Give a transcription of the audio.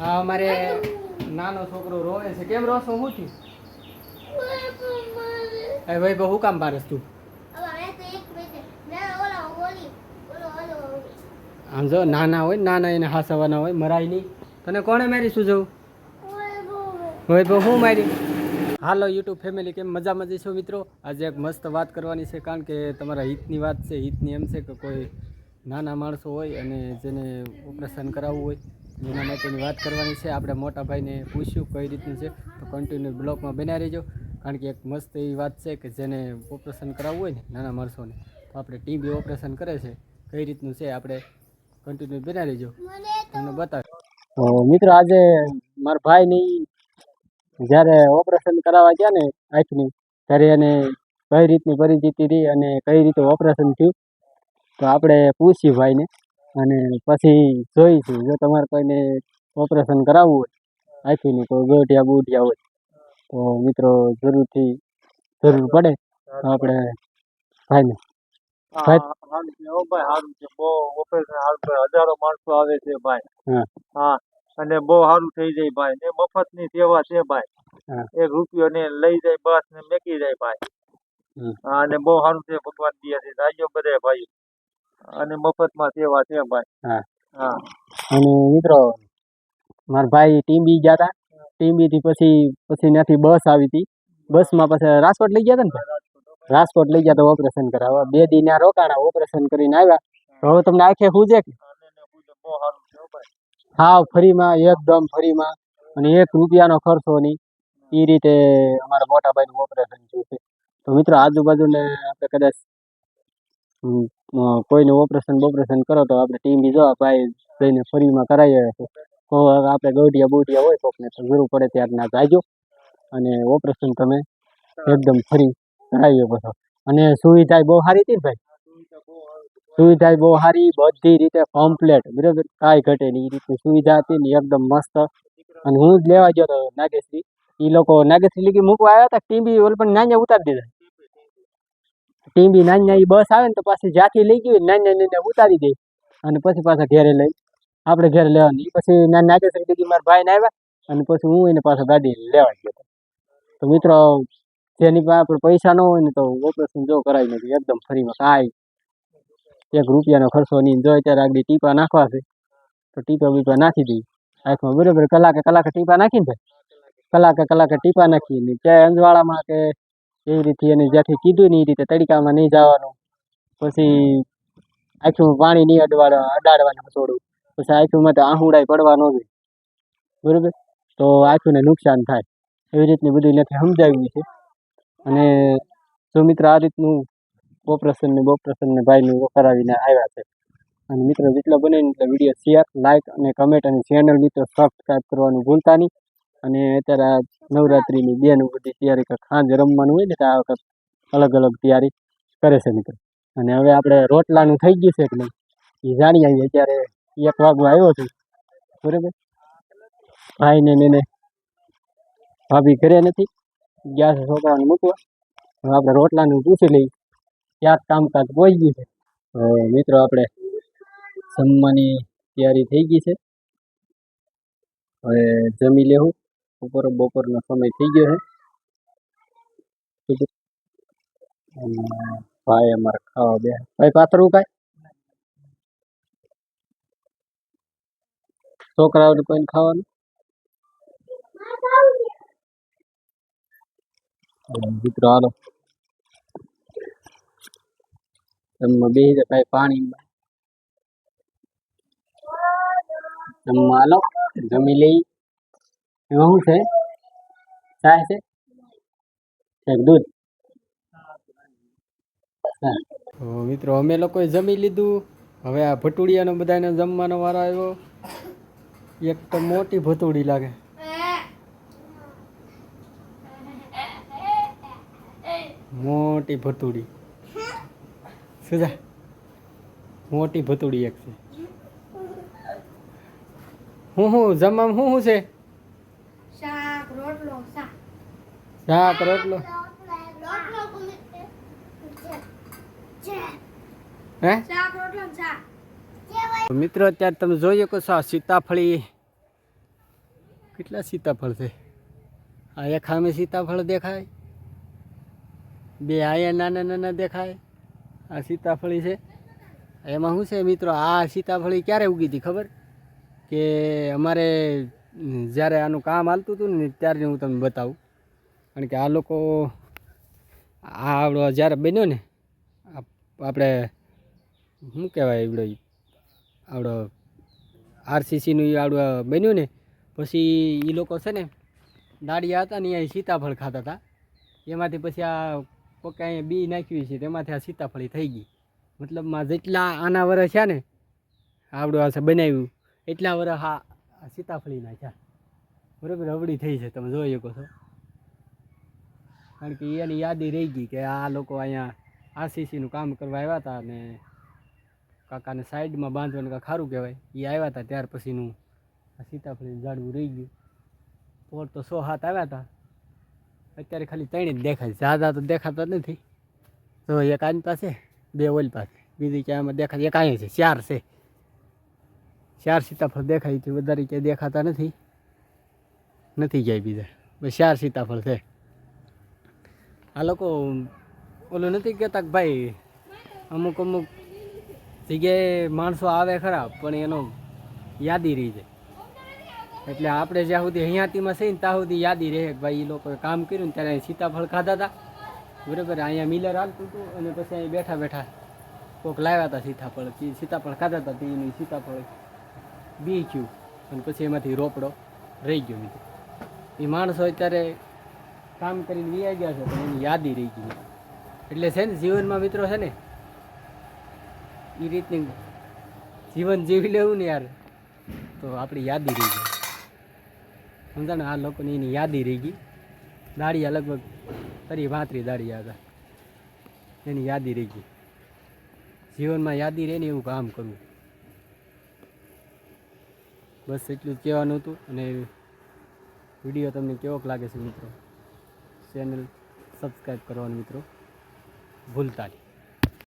આ અમારે નાનો છોકરો રોવે છે. કેમ રોસો શું છું? એ ભાઈ બહુ કામ પારસ તું? આમ જો, નાના હોય, નાના એને હાસવાના હોય, મરાય નહીં. તને કોણે મારી શું જવું હોય બહુ હું મારી હાલો, યુટ્યુબ ફેમિલી, કેમ મજા મજી છો મિત્રો? આજે એક મસ્ત વાત કરવાની છે, કારણ કે તમારા હિતની વાત છે, હિતની એમ છે કે કોઈ નાના માણસો હોય અને જેને ઓપરેશન કરાવવું હોય એના માટેની વાત કરવાની છે. આપણે મોટા ભાઈને પૂછ્યું કઈ રીતનું છે. તો કન્ટિન્યુ બ્લોકમાં બનાવી રહેજો. કારણ કે એક મસ્ત એવી વાત છે કે જેને ઓપરેશન કરાવવું હોય ને નાના માણસોને, તો આપણે ટીબી ઓપરેશન કરે છે. કઈ રીતનું છે આપણે કન્ટિન્યુ બનાવી રહેજો. તમને બતાવ મિત્રો, આજે મારા ભાઈની જ્યારે ઓપરેશન કરાવવા ગયા ને આંખની, ત્યારે એને કઈ રીતની પરિસ્થિતિ રહી અને કઈ રીતે ઓપરેશન થયું, તો આપણે પૂછ્યું ભાઈને. અને પછી જોઈશું. જો તમારે કોઈને ઓપરેશન કરાવવું હોય આંખીની તો ગોઠિયા બુઠિયા હોય તો મિત્રો જરૂરથી જરૂર પડે. તો આપણે ભાઈને. છે. છે. હજારો માણસો આવે છે ભાઈ. હા. અને બહુ સારું થઈ જાય ભાઈ. ને મફતની સેવા છે ભાઈ. એક રૂપિયો ને લઈ જાય બસ ને મેકી જાય ભાઈ. અને બહુ સારું છે. ભગવાન દિયાથી રાજો બધે ભાઈ અને મફતમાં સેવા છે ભાઈ. હા. હા. અને મિત્રો મારા ભાઈ ટીમ્બી ગયા હતા થી પછી પછી ત્યાંથી બસ આવી હતી બસમાં પછી રાજકોટ લઈ ગયા હતા ને રાજકોટ લઈ ગયા તો ઓપરેશન કરાવવા. બે દી ત્યાં રોકાણા ઓપરેશન કરીને આવ્યા. તો હવે તમને આંખે હુજે ભાઈ. હાવ ફરીમાં એકદમ ફરીમાં. અને એક રૂપિયાનો ખર્ચો નહીં. એ રીતે અમારા મોટા ભાઈનું ઓપરેશન થયું છે. તો મિત્રો આજુબાજુને આપણે કદાચ કોઈનું ઓપરેશન બોપરેશન કરો તો આપણે ટીમ બી જવા પાય જઈને ફ્રીમાં કરાવી આવ્યા તો આપણે ગોઢિયા બોઢિયા હોય કોકને તો જરૂર પડે ત્યારના જાજો અને ઓપરેશન તમે એકદમ ફ્રી કરાવી શકો અને સુવિધા બહુ સારી હતી ને ભાઈ? સુવિધા બહુ સારી, બધી રીતે કમ્પ્લેટ બરાબર? કાંઈ ઘટે નહીં. એ રીતની સુવિધા હતી ને એકદમ મસ્ત. અને હું જ લેવા ગયો હતો નાગેશ્રી. એ લોકો, નાગેશ્રી લીગી મૂકવા આવ્યા હતા ટીમ્બી ઓલ પણ નાન્યા ઉતારી દીધા? ટીમ્બી નાની એ બસ આવે ને તો પાછી જ્યાંથી લઈ ગઈ નાની ને નાન્યા નાન્યા ઉતારી દે. અને પછી પાછા ઘરે લઈ. આપણે ઘરે લેવાની. પછી નાની નાગેશ્રી દીદી મારા ભાઈને આવ્યા અને પછી હું એને પાછો ગાડી લેવા ગયો તો મિત્રો, જેની પાસે આપણે પૈસા ન હોય ને તો ઓપરેશન જો કરાવી નથી. એકદમ ફ્રીમાં કાંઈ એક રૂપિયાનો ખર્ચો નહીં. જો અત્યારે આગળ ટીપા નાખવા છે, તો ટીપા બીપા નાખી દઈએ. આંખમાં બરાબર? કલાકે કલાકે ટીપા નાખીને કલાકે કલાકે ટીપા નાખીએ ને ત્યાં અંજવાળામાં કે એવી રીતે એને જ્યાંથી કીધું ને એ રીતે તડકામાં નહીં જવાનું. પછી આખું પાણી નહીં અડવાડવા અડાડવાનું થોડું. પછી આંખમાં તો આહુડાઈ પડવા ન જોઈએ બરાબર? તો આખુંને નુકસાન થાય. એવી રીતની બધું નથી સમજાવ્યું છે. અને જો મિત્ર આ રીતનું ઓપરેશન ને બોપરેશન ને ભાઈનું કરાવીને આવ્યા છે. અને મિત્રો, જેટલા બને એટલા વીડિયો શેર લાઇક અને કમેન્ટ અને ચેનલ મિત્રો સબસ્ક્રાઈબ કરવાનું ભૂલતા નહીં. અને અત્યારે આ નવરાત્રિની બેનું બધી તૈયારી ખાંજ રમવાનું હોય ને તો આ વખત અલગ અલગ તૈયારી કરે છે મિત્રો. અને હવે આપણે રોટલાનું થઈ ગયું છે કે નહીં? એ જાણી આવીએ અત્યારે એક વાગવા આવ્યો છું. બરાબર? ભાઈને એને ભાભી ઘરે નથી. ગયા છે છોકરાને મૂકવા. હવે આપણે રોટલાનું પૂછી લઈએ. ક્યાંક કામકાજ પહોંચી ગયું છે. હવે મિત્રો આપણે જમવાની તૈયારી થઈ ગઈ છે. હવે જમી લેવું. બપોર બપોરનો સમય થઈ ગયો છે. ભાઈ અમારે ખાવા બે ભાઈ, પાથરવું કાંઈ? છોકરાઓને કોઈને ખાવાનું? મિત્રો હાલો. જમવા બેસી જાય ભાઈ પાણી જમવા હાલો, જમી લઈ. એમાં શું છે ચાય છે દૂધ મિત્રો, અમે લોકોએ જમી લીધું. હવે આ ભટુડિયાનો બધાને જમવાનો વારો આવ્યો. એક તો મોટી ભટુડી લાગે. મોટી ભટુડી. સુધા મોટી ભટુડી એક છે. હું હું, જમવામાં શું શું છે? રોટલો શાક. શાક રોટલો. મિત્રો અત્યારે તમે જોઈ શકો છો સીતાફળી. કેટલા સીતાફળ છે? આ એક સામે સીતાફળ દેખાય. બે આયા નાના નાના દેખાય. આ સીતાફળી છે. એમાં શું છે મિત્રો? આ સીતાફળી ક્યારે ઉગી હતી ખબર? કે અમારે જ્યારે આનું કામ હાલતું હતું ને ત્યારે હું તમને બતાવું. કારણ કે આ લોકો, આ આવડો જ્યારે બન્યો ને આપણે, શું કહેવાય એવડો આવડો આરસીસીનું એ આવડું બન્યું ને, પછી એ લોકો છે ને દાડિયા હતા ને અહીંયા સીતાફળ ખાતા હતા. એમાંથી પછી આ કોકે અહીંયા બી નાખ્યું છે, તેમાંથી આ સીતાફળી થઈ ગઈ. મતલબમાં જેટલા આના વરસ છે ને, આવડું આ બનાવ્યું. એટલા વરસ આ આ સીતાફળી નાખ્યા બરાબર, અવળી થઈ છે, તમે જોઈ શકો છો. કારણ કે એની યાદી રહી ગઈ કે આ લોકો અહીંયા આરસીસીનું કામ કરવા આવ્યા હતા અને કાકાને સાઈડમાં બાંધવાનું કાંઈ ખારું કહેવાય. એ આવ્યા હતા ત્યાર પછીનું આ સીતાફળીનું ઝાડવું રહી ગયું. પોર તો સો હાથ આવ્યા હતા. અત્યારે ખાલી ત્રણે જ દેખાય છે. ઝાઝા તો દેખાતા નથી. તો એક આની પાસે, બે ઓલ પાસે. બીજી ક્યાં આમાં દેખાય? એક અહીંયા છે, ચાર છે. ચાર સીતાફળ દેખાય છે, વધારે ક્યાંય દેખાતા નથી. નથી જાય બીજા. બસ ચાર સીતાફળ છે. આ લોકો ઓલું નથી કહેતા કે ભાઈ, અમુક અમુક જગ્યાએ માણસો આવે ખરા, પણ એનો યાદી રહી જાય. એટલે આપણે જ્યાં સુધી હૈયાતીમાં છે ને, ત્યાં સુધી યાદી રહે ભાઈ એ લોકોએ કામ કર્યું ને ત્યારે અહીં સીતાફળ ખાધા હતા. બરાબર, અહીંયા મિલર હાલતું હતું અને પછી અહીં બેઠા બેઠા કોક લાવ્યા હતા સીતાફળ સીતાફળ ખાધા હતા, તેની સીતાફળ ગયું અને પછી એમાંથી રોપડો રહી ગયો મિત્રો. એ માણસો અત્યારે કામ કરીને વી ગયા છે, પણ એની યાદી રહી ગઈ. એટલે છે ને જીવનમાં મિત્રો છે ને, એ રીતની જીવન જીવી લેવું ને યાર, તો આપણી યાદી રહી ગઈ. સમજાને આ લોકોની એની યાદી રહી ગઈ. દાળિયા લગભગ તરી ભાંતરી દાળિયા હતા. એની યાદી રહી ગઈ. જીવનમાં યાદી રહે ને એવું કામ કરવું. બસ એટલું જ કહેવાનું હતું અને વીડિયો તમને કેવોક લાગે છે મિત્રો? ચેનલ સબસ્ક્રાઈબ કરવાનું મિત્રો. ભૂલતા નહીં.